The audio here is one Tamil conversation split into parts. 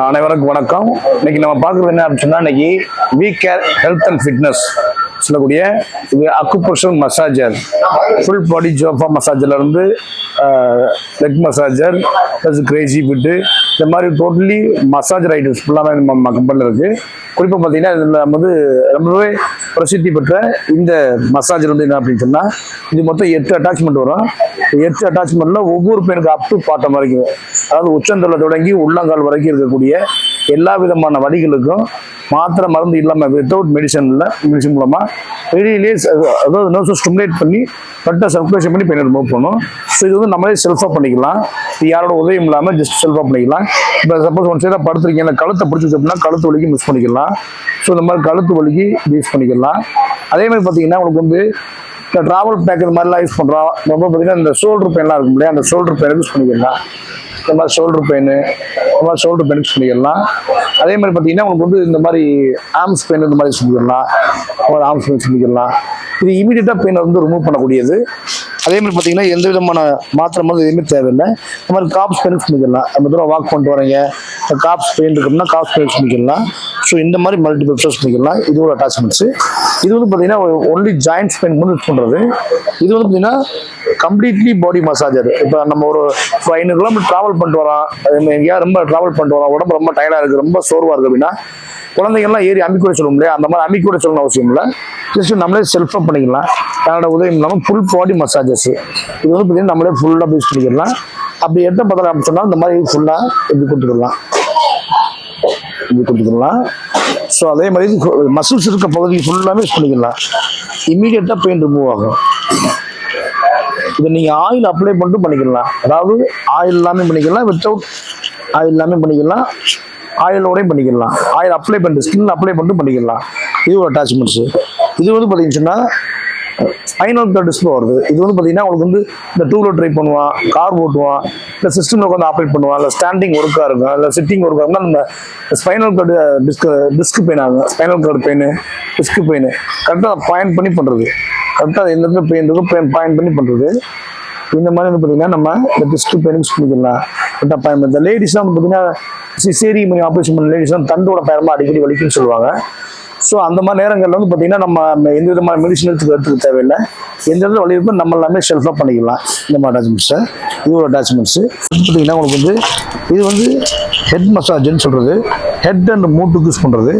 அனைவருக்கும் வணக்கம். இன்னைக்கு நம்ம பார்க்குறது என்ன அப்படின்னு சொன்னா இன்னைக்கு we care health and fitness சொல்லக்கூடிய இது அக்குப்ரெஷர் மசாஜர் ஃபுல் பாடி ஜோஃபா மசாஜர்ல இருந்து leg massager plus crazy fit இந்த மாதிரி டோட்டலி மசாஜர் ஐட்டம்ஸ் ஃபுல்லாமே நம்ம கம்பெனியில் இருக்கு. குறிப்பாக பார்த்தீங்கன்னா இதில் நம்ம வந்து ரொம்பவே பிரசித்தி பெற்ற இந்த மசாஜர் வந்து என்ன அப்படின்னு சொன்னால் இது மொத்தம் எட்டு அட்டாச்மெண்ட் வரும். எட்டு அட்டாச்மெண்ட்டில் ஒவ்வொரு பெண்ணுக்கு அப் டு பாட்டம் வரைக்கும். அதாவது உச்சந்தலை தொடங்கி உள்ளங்கால் வரைக்கும் இருக்கக்கூடிய எல்லா விதமான வழிகளுக்கும் மாத்திரை மருந்து இல்லாமல் வித்தவுட் மெடிசன் இல்லை மெடிசன் மூலமாக வெளியிலேயே அதாவது நர்ஸை ஸ்டிமுலேட் பண்ணி கரெக்டாக சர்க்குலேஷன் பண்ணி பெண்ணை ரிமூவ் பண்ணும் ஸோ இது வந்து நம்மளே செல்ஃபாக பண்ணிக்கலாம். இது யாரோட உதவியும் இல்லாமல் ஜஸ்ட் செல்ஃபாக பண்ணிக்கலாம். இப்போ சப்போஸ் ஒன் சைடாக படுத்துருக்கீங்க அந்த கழுத்தை பிடிச்சி அப்படின்னா கழுத்து வலிக்கு மிஸ் பண்ணிக்கலாம். ஸோ இந்த மாதிரி கழுத்து வலிக்கு யூஸ் பண்ணிக்கலாம். அதே மாதிரி பார்த்தீங்கன்னா உங்களுக்கு வந்து இந்த ட்ராவல் பேக் இந்த மாதிரிலாம் யூஸ் பண்ணுறோம் ரொம்ப பார்த்தீங்கன்னா இந்த ஷோல்டர் பெயின்லாம் இருக்கும் இல்லையா? அந்த ஷோல்டர் பெயின் யூஸ் பண்ணிக்கலாம். இந்த மாதிரி ஷோல்டர் பெயின் இந்த மாதிரி ஷோல்டர் பெயின் யூஸ் பண்ணிக்கலாம். அதே மாதிரி பார்த்தீங்கன்னா உங்களுக்கு வந்து இந்த மாதிரி ஆம்ஸ் பெயின் இந்த மாதிரி யூஸ் பண்ணிக்கலாம் ஒரு ஆம்ஸ் பெயின் யூஸ் பண்ணிக்கலாம் இது இமீடியட்டாக பெயினை வந்து ரிமூவ் பண்ணக்கூடியது. அதே மாதிரி பார்த்தீங்கன்னா எந்த விதமான மாத்திரை மருந்து எதுவுமே தேவையில்லை. இந்த மாதிரி காப்ஸ் பெயின் யூஸ் பண்ணிக்கலாம் நம்ம தூரம் வாக் பண்ணிட்டு வரீங்க காப்ஸ் பெயின் இருக்குன்னா காப்ஸ் பெயின் யூஸ் பண்ணிக்கலாம் ஸோ இந்த மாதிரி மல்டிபிள் யூஸ் பண்ணிக்கலாம். இது ஒரு அட்டாச்மெண்ட்ஸ் இது வந்து பார்த்தீங்கன்னா ஒன்லி ஜாயின்ட்ஸ் ஸ்பெயின் மட்டும் யூஸ் பண்ணுறது இது வந்து பார்த்தீங்கன்னா கம்ப்ளீட்லி பாடி மசாஜர் இப்போ நம்ம ஒரு ஐநூறு கிலோமீட்டர் ட்ராவல் பண்ணிட்டு வரோம் அது எங்கேயாவது ரொம்ப ட்ராவல் பண்ணிட்டு வரோம் உடம்பு ரொம்ப டயர்டாக இருக்குது ரொம்ப சோர்வாக இருக்குது அப்படின்னா குழந்தைங்கள்லாம் ஏறி அம்மி கூட சொல்ல முடியாது அந்த மாதிரி அம்மி கூட சொல்லணும் அவசியம் இல்லை. ஜஸ்ட் நம்மளே செல்ஃபாக பண்ணிக்கலாம். அதனோட உதவி இல்லாமல் ஃபுல் பாடி மசாஜஸ் இது வந்து பார்த்தீங்கன்னா நம்மளே ஃபுல்லாக யூஸ் பண்ணிக்கலாம். அப்படி எந்த பதில் சொன்னால் இந்த மாதிரி ஃபுல்லாக எப்படி கொடுத்துக்கலாம். இப்படி கொடுத்துக்கலாம். ஸோ அதே மாதிரி மசில்ஸ் இருக்க பகுதி ஃபுல்லாமே யூஸ் பண்ணிக்கலாம். இம்மிடியட்டாக பெயின் ரிமூவ் ஆகும். இதை நீங்கள் ஆயில் அப்ளை பண்ணிட்டு பண்ணிக்கலாம். அதாவது ஆயில் எல்லாமே பண்ணிக்கலாம். வித்தவுட் ஆயில் எல்லாமே பண்ணிக்கலாம். ஆயிலோடையும் பண்ணிக்கலாம். ஆயில் அப்ளை பண்ணிட்டு ஸ்கின் அப்ளை பண்ணிட்டு பண்ணிக்கலாம். இது ஒரு அட்டாச்மெண்ட்ஸு இது வந்து பார்த்தீங்கன்னா கார்டு டிஸ்பிளே வருது. இது வந்து பார்த்தீங்கன்னா உங்களுக்கு வந்து இந்த டூ வீலர் ட்ரை பண்ணுவான் கார் ஓட்டுவான் இல்லை சிஸ்டமில் உட்காந்து ஆப்ரேட் பண்ணுவான் இல்லை ஸ்டாண்டிங் ஒர்க்காக இருக்கும் இல்லை சிட்டிங் ஒர்க்காக இருந்தால் நம்ம spinal cord disc disc pain ஆகும். Spinal cord pain disc pain கரெக்டாக பாயிண்ட் பண்ணி பண்ணுறது கரெக்டாக எந்த இடத்துல பெயின் இருக்கோ பாயிண்ட் பண்ணி பண்ணுறது இந்த மாதிரி வந்து பார்த்தீங்கன்னா நம்ம இந்த டிஸ்க் பெயின் யூஸ் பண்ணிக்கலாம். கரெக்டாக பயன் இந்த லேடிஸ்லாம் வந்து பார்த்தீங்கன்னா சிசேரி மணி ஆப்ரேஷன் பண்ண லேடிஸ்லாம் தண்டோட பயணமாக அடிக்கடி வலிக்குன்னு சொல்லுவாங்க. ஸோ அந்த மாதிரி நேரங்களில் வந்து பார்த்தீங்கன்னா நம்ம எந்த விதமான மெடிசன் எடுத்துக்க எடுத்துக்க தேவையில்லை. எந்த இடத்துல வழி இருக்கோ நம்ம எல்லாமே செல்ஃபாக பண்ணிக்கலாம். இந்த மாதிரி அட்டாச்மெண்ட்ஸை இது ஒரு அட்டாச்மெண்ட்ஸு பார்த்தீங்கன்னா உங்களுக்கு வந்து இது வந்து ஹெட் மசாஜ்னு சொல்கிறது ஹெட் அண்ட் மூட்டுக்கு யூஸ் பண்ணுறது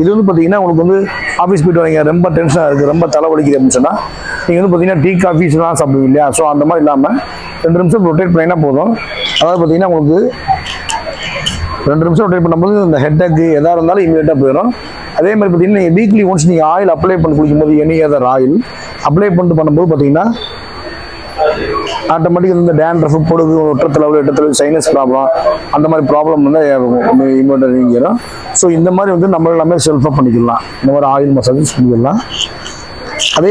இது வந்து பார்த்தீங்கன்னா உங்களுக்கு வந்து ஆஃபீஸ் போயிட்டு வரீங்க ரொம்ப டென்ஷனாக இருக்குது ரொம்ப தலைவலிக்குது அப்படின்னு சொன்னால் நீங்கள் வந்து பார்த்தீங்கன்னா டீ காஃபிஸ்லாம் சாப்பிடுவீங்க இல்லையா? ஸோ அந்த மாதிரி இல்லாமல் ரெண்டு நிமிஷம் ரொட்டேட் பண்ணிங்கன்னா போதும். அதாவது பார்த்தீங்கன்னா உங்களுக்கு ரெண்டு நிமிஷம் ட்ரை பண்ணும்போது இந்த ஹெட்டக்கு எதாக இருந்தாலும் இமீடியட்டாக போயிடும் அதே மாதிரி பார்த்தீங்கன்னா நீங்கள் வீக்லி ஒன்ஸ் நீங்கள் ஆயில் அப்ளை பண்ணி குளிக்கும்போது எனி அதர் ஆயில் அப்ளை பண்ணிட்டு பண்ணும்போது பார்த்தீங்கன்னா ஆட்டோமேட்டிக் இந்த டேண்ட்ரஃப் பொடுகு ஒற்றத்தில் அவ்வளோ எட்டத்தில் சைனஸ் ப்ராப்ளம் அந்த மாதிரி ப்ராப்ளம் வந்து இமீடியட்டாக நீங்கிடும் ஸோ இந்த மாதிரி வந்து நம்ம எல்லாமே செல்ஃபாக பண்ணிக்கலாம். இந்த மாதிரி ஆயில் மசாஜ் பண்ணிக்கலாம். அதே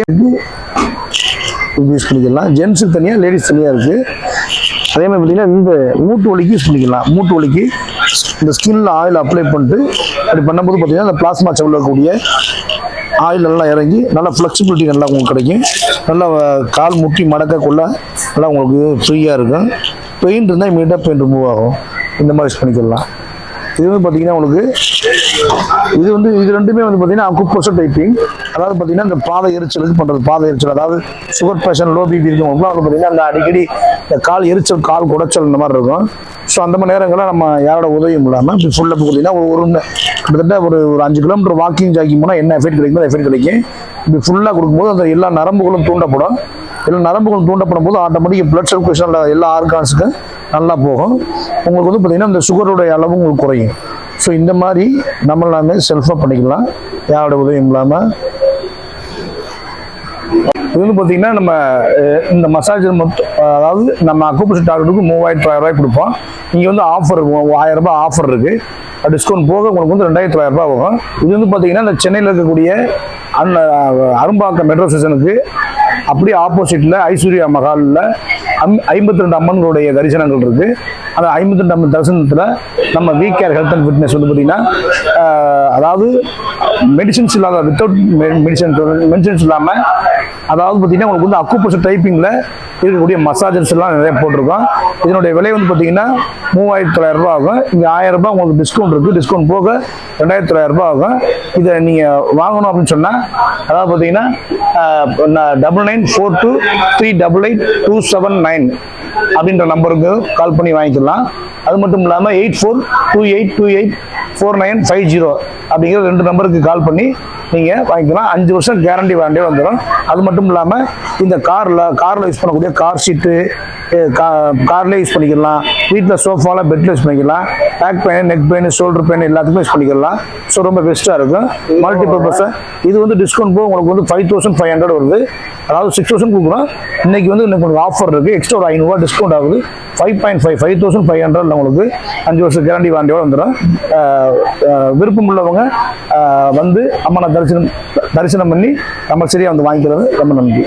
யூஸ் பண்ணிக்கலாம். ஜென்ஸுக்கு தனியாக லேடிஸ் தனியாக இருக்குது அதே மாதிரி பார்த்தீங்கன்னா இந்த மூட்டு வலிக்கு யூஸ் பண்ணிக்கலாம். மூட்டு வலிக்கு இந்த ஸ்கின்ல ஆயில் அப்ளை பண்ணிட்டு அப்படி பண்ணும்போது பார்த்தீங்கன்னா இந்த பிளாஸ்மா செவில் இருக்கக்கூடிய ஆயில் நல்லா இறங்கி நல்லா ஃப்ளெக்சிபிலிட்டி நல்லா உங்களுக்கு கிடைக்கும். நல்லா கால் முட்டி மடக்கக்குள்ள நல்லா உங்களுக்கு ஃப்ரீயாக இருக்கும். பெயின் இருந்தால் இமீடியட்டாக பெயின் ரிமூவ் ஆகும். இந்த மாதிரி யூஸ் பண்ணிக்கலாம். இது வந்து பார்த்தீங்கன்னா உங்களுக்கு இது வந்து இது ரெண்டுமே வந்து பார்த்தீங்கன்னா அக்குப்போசர் டைப்பிங் அதாவது பார்த்தீங்கன்னா இந்த பாதை எரிச்சலுக்கு பண்ணுறது பாதை எரிச்சல். அதாவது சுகர் பேஷன் லோ பிபி இருக்கவங்களுக்குலாம் வந்து பார்த்தீங்கன்னா அந்த அடிக்கடி இந்த கால் எரிச்சல் கால் குடைச்சல் இந்த மாதிரி இருக்கும். ஸோ அந்த மாதிரி நேரங்களில் நம்ம யாரோட உதவியும் இல்லாமல் இப்படி ஃபுல்லாக பார்த்தீங்கன்னா ஒரு ஒரு கிட்டத்தட்ட ஒரு ஒரு அஞ்சு கிலோமீட்டர் வாக்கிங் ஜாக்கிங் போனால் என்ன எஃபெக்ட் கிடைக்குமோ எஃபெக்ட் கிடைக்கும். இப்படி ஃபுல்லாக கொடுக்கும்போது அந்த எல்லா நரம்புகளும் தூண்டப்படும். எல்லா நரம்புகள் தூண்டப்படும் போது ஆட்டோமேட்டிக் பிளட் சர்க்குலேஷன் எல்லா ஆர்கான்ஸுக்கும் நல்லா போகும். உங்களுக்கு வந்து பார்த்தீங்கன்னா இந்த சுகருடைய அளவும் உங்களுக்கு குறையும். ஸோ இந்த மாதிரி நம்ம எல்லாமே செல்ஃபாக பண்ணிக்கலாம். யாரோட உதவியும் இல்லாமல் இது வந்து பார்த்தீங்கன்னா நம்ம இந்த மசாஜர் மொத்தம் அதாவது நம்ம அக்குபேஷன் டாக்டருக்கு மூவாயிரத்தி தொள்ளாயிரம் ரூபாய் கொடுப்போம். இங்கே வந்து ஆஃபர் ஆயிரம் ரூபாய் ஆஃபர் இருக்கு. டிஸ்கவுண்ட் போக உங்களுக்கு வந்து ரெண்டாயிரத்தி தொள்ளாயிரம் ரூபாய் ஆகும் இது வந்து பார்த்தீங்கன்னா இந்த சென்னையில் இருக்கக்கூடிய அந்த அரும்பாக்கம் மெட்ரோ ஸ்டேஷனுக்கு அப்படியே ஆப்போசிட்டில் ஐஸ்வர்யா மகாலில் ஐம்பத்தி ரெண்டு அம்மன்களுடைய தரிசனங்கள் இருக்குது அந்த ஐம்பத்தி ரெண்டு தரிசனத்தில் நம்ம V care health and fitness வந்து பார்த்தீங்கன்னா அதாவது மெடிசன்ஸ் இல்லாத வித்தவுட் மெடிசன் மெடிசன்ஸ் இல்லாமல் அதாவது பார்த்தீங்கன்னா உங்களுக்கு வந்து அக்குப்போசர் டைப்பிங்கில் இருக்கக்கூடிய மசாஜர்ஸ் எல்லாம் நிறைய போட்டிருக்கோம். இதனுடைய விலை வந்து பார்த்தீங்கன்னா மூவாயிரத்தி தொள்ளாயிரம் ரூபாய் ஆகும். இங்கே ஆயிரம் ரூபாய் உங்களுக்கு டிஸ்கவுண்ட் இருக்குது டிஸ்கவுண்ட் போக ரெண்டாயிரத்தி தொள்ளாயிரம் ரூபாய் ஆகும். இதை நீங்கள் வாங்கணும் அப்படின்னு சொன்னால் அதாவது பார்த்தீங்கன்னா double nine four two three double eight two seven nine அப்படின்ற நம்பருக்கு கால் பண்ணி வாங்கிக்கலாம். அது மட்டும் இல்லாமல் eight four two eight two eight four nine five zero அப்படிங்கிற ரெண்டு நம்பருக்கு கால் பண்ணி நீங்கள் வாங்கிக்கலாம். அஞ்சு வருஷம் கேரண்டி வாரண்டியே வந்துடும் அது மட்டும் இல்லாமல் இந்த காரில் காரில் யூஸ் பண்ணக்கூடிய கார் சீட்டு கார்லேயே யூஸ் பண்ணிக்கலாம். வீட்டில் சோஃபாவில் பெட்டில் யூஸ் பண்ணிக்கலாம். Back pain neck pain shoulder pain எல்லாத்துக்கும் யூஸ் பண்ணிக்கலாம். ஸோ ரொம்ப பெஸ்ட்டாக இருக்கும். மல்டி பர்பஸாக இது வந்து டிஸ்கவுண்ட் போக உங்களுக்கு வந்து ஃபைவ் தௌசண்ட் ஃபைவ் ஹண்ட்ரட் வருது. அதாவது சிக்ஸ் தௌசண்ட் கொடுக்குறோம். இன்னைக்கு வந்து இன்னைக்கு உங்களுக்கு ஆஃபர் இருக்குது எக்ஸ்ட்ரா ஒரு ஐநூறுரூவா டிஸ்கவுண்ட் ஆகுது. Five point five five thousand five hundred உங்களுக்கு அஞ்சு வருஷம் கேரண்டி வாண்டியோடு வந்துடும் விருப்பம் உள்ளவங்க வந்து அம்மனை தரிசனம் தரிசனம் பண்ணி கம்பல்சரியாக வந்து வாங்கிக்கிறது ரொம்ப நன்றி.